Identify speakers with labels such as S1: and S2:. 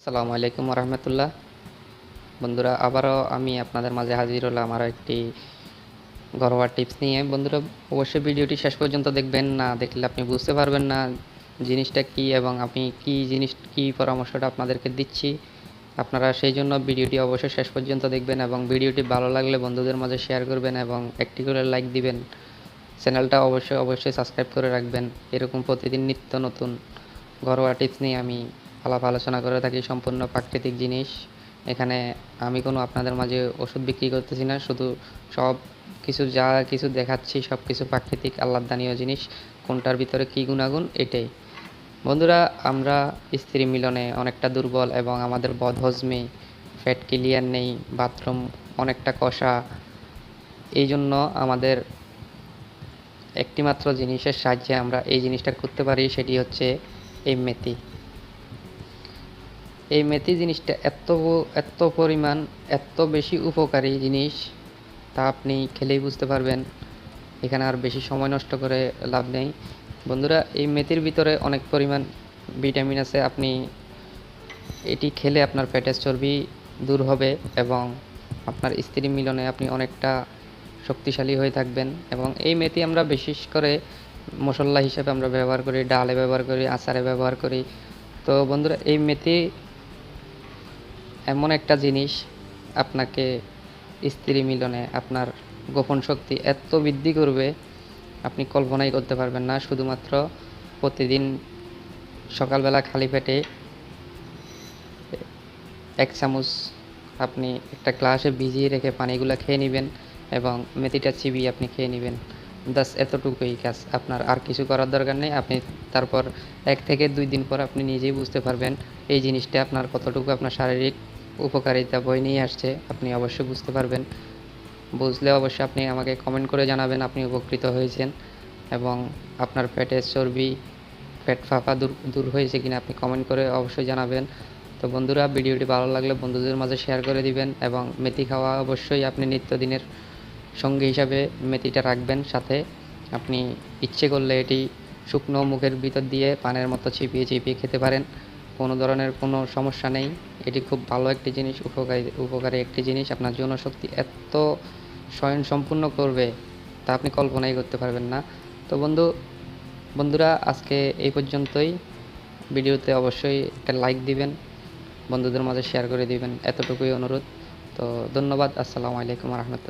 S1: আসসালামু আলাইকুম রহমতুল্লাহ বন্ধুরা, আবারও আমি আপনাদের মাঝে হাজির হলাম আরও একটি ঘরোয়া টিপস নিয়ে। বন্ধুরা, অবশ্যই ভিডিওটি শেষ পর্যন্ত দেখবেন, না দেখলে আপনি বুঝতে পারবেন না জিনিসটা কি এবং আমি কি জিনিস, কি পরামর্শটা আপনাদেরকে দিচ্ছি। আপনারা সেই জন্য ভিডিওটি অবশ্যই শেষ পর্যন্ত দেখবেন এবং ভিডিওটি ভালো লাগলে বন্ধুদের মাঝে শেয়ার করবেন এবং একটি করে লাইক দিবেন। চ্যানেলটা অবশ্যই অবশ্যই সাবস্ক্রাইব করে রাখবেন। এরকম প্রতিদিন নিত্য নতুন ঘরোয়া টিপস নিয়ে আমি আলাপ আলোচনা করে থাকি সম্পূর্ণ প্রাকৃতিক জিনিস। এখানে আমি কোনো আপনাদের মাঝে ওষুধ বিক্রি করতেছি না, শুধু সব কিছু যা কিছু দেখাচ্ছি, সব কিছু প্রাকৃতিক আহ্লাদনীয় জিনিস, কোনটার ভিতরে কী গুণাগুণ এটাই। বন্ধুরা, আমরা স্ত্রী মিলনে অনেকটা দুর্বল এবং আমাদের বদহজমে ফ্যাট ক্লিয়ার নেই, বাথরুম অনেকটা কষা। এই জন্য আমাদের একটিমাত্র জিনিসের সাহায্যে আমরা এই জিনিসটা করতে পারি, সেটি হচ্ছে এই মেথি এই মেথি জিনিসটা এত এত পরিমাণ, এত বেশি উপকারী জিনিস, তা আপনি খেলেই বুঝতে পারবেন। এখানে আর বেশি সময় নষ্ট করে লাভ নেই। বন্ধুরা, এই মেথির ভিতরে অনেক পরিমাণ ভিটামিন আছে। আপনি এটি খেলে আপনার পেটের চর্বি দূর হবে এবং আপনার স্ত্রী মিলনে আপনি অনেকটা শক্তিশালী হয়ে থাকবেন এবং এই মেথি আমরা বিশেষ করে মশলা হিসেবে আমরা ব্যবহার করি, ডালে ব্যবহার করি, আচারে ব্যবহার করি। তো বন্ধুরা, এই মেথি এমন একটা জিনিস আপনাকে স্ত্রী মিলনে আপনার গোপন শক্তি এত বৃদ্ধি করবে, আপনি কল্পনাই করতে পারবেন না। শুধুমাত্র প্রতিদিন সকালবেলা খালি পেটে এক চামচ আপনি একটা গ্লাসে ভিজিয়ে রেখে পানিগুলো খেয়ে নেবেন এবং মেথিটা চিবিয়ে আপনি খেয়ে নেবেন। দাস এতটুকুই কাজ। আপনার আর কিছু করার দরকার নেই। আপনি তারপর এক থেকে দুই দিন পর আপনি নিজেই বুঝতে পারবেন এই জিনিসটা আপনার কতটুকু আপনার শারীরিক উপকারিতা বই নিয়ে আসছে, আপনি অবশ্যই বুঝতে পারবেন। বুঝলে অবশ্যই আপনি আমাকে কমেন্ট করে জানাবেন আপনি উপকৃত হয়েছেন এবং আপনার পেটের চর্বি, পেট ফাঁপা দূর দূর হয়েছে কিনা আপনি কমেন্ট করে অবশ্যই জানাবেন। তো বন্ধুরা, ভিডিওটি ভালো লাগলে বন্ধুদের মাঝে শেয়ার করে দিবেন এবং মেথি খাওয়া অবশ্যই আপনি নিত্যদিনের সঙ্গী হিসাবে মেথিটা রাখবেন। সাথে আপনি ইচ্ছে করলে এটি শুকনো মুখের ভিতর দিয়ে পানের মতো চিপিয়ে চিপিয়ে খেতে পারেন। কোনো ধরনের কোনো সমস্যা নেই। এটি খুব ভালো একটি জিনিস, উপকারী উপকারী একটি জিনিস। আপনার জনশক্তি এত স্বয়ং সম্পূর্ণ করবে তা আপনি কল্পনাই করতে পারবেন না। তো বন্ধু, বন্ধুরা, আজকে এই পর্যন্তই। ভিডিওতে অবশ্যই একটা লাইক দিবেন, বন্ধুদের মাঝে শেয়ার করে দিবেন। এতটুকুই অনুরোধ। তো ধন্যবাদ, আসসালামু আলাইকুম রহমতুল্লাহ।